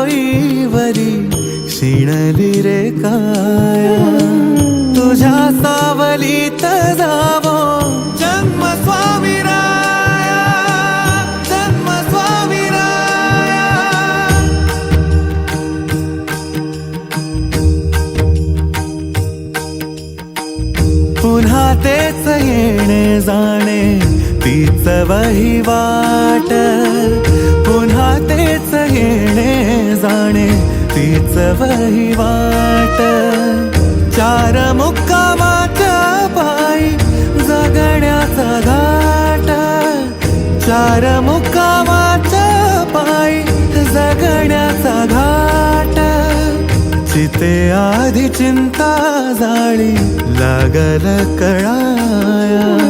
डोईवरी शिणली रे काया? तुझ्या सावलीत जावो. जन्म स्वामी राया जन्म स्वामी राया पुन्हा तेच येणे जाणे तीच वहिवाट पुन्हा तेच येणे तीच वहिवाट चार मुक्कामाच्या पायी जगण्याचा घाट चार मुक्कामाच्या पायी जगण्याचा घाट. चिते आधी चिंता जाळी लागल कळाया.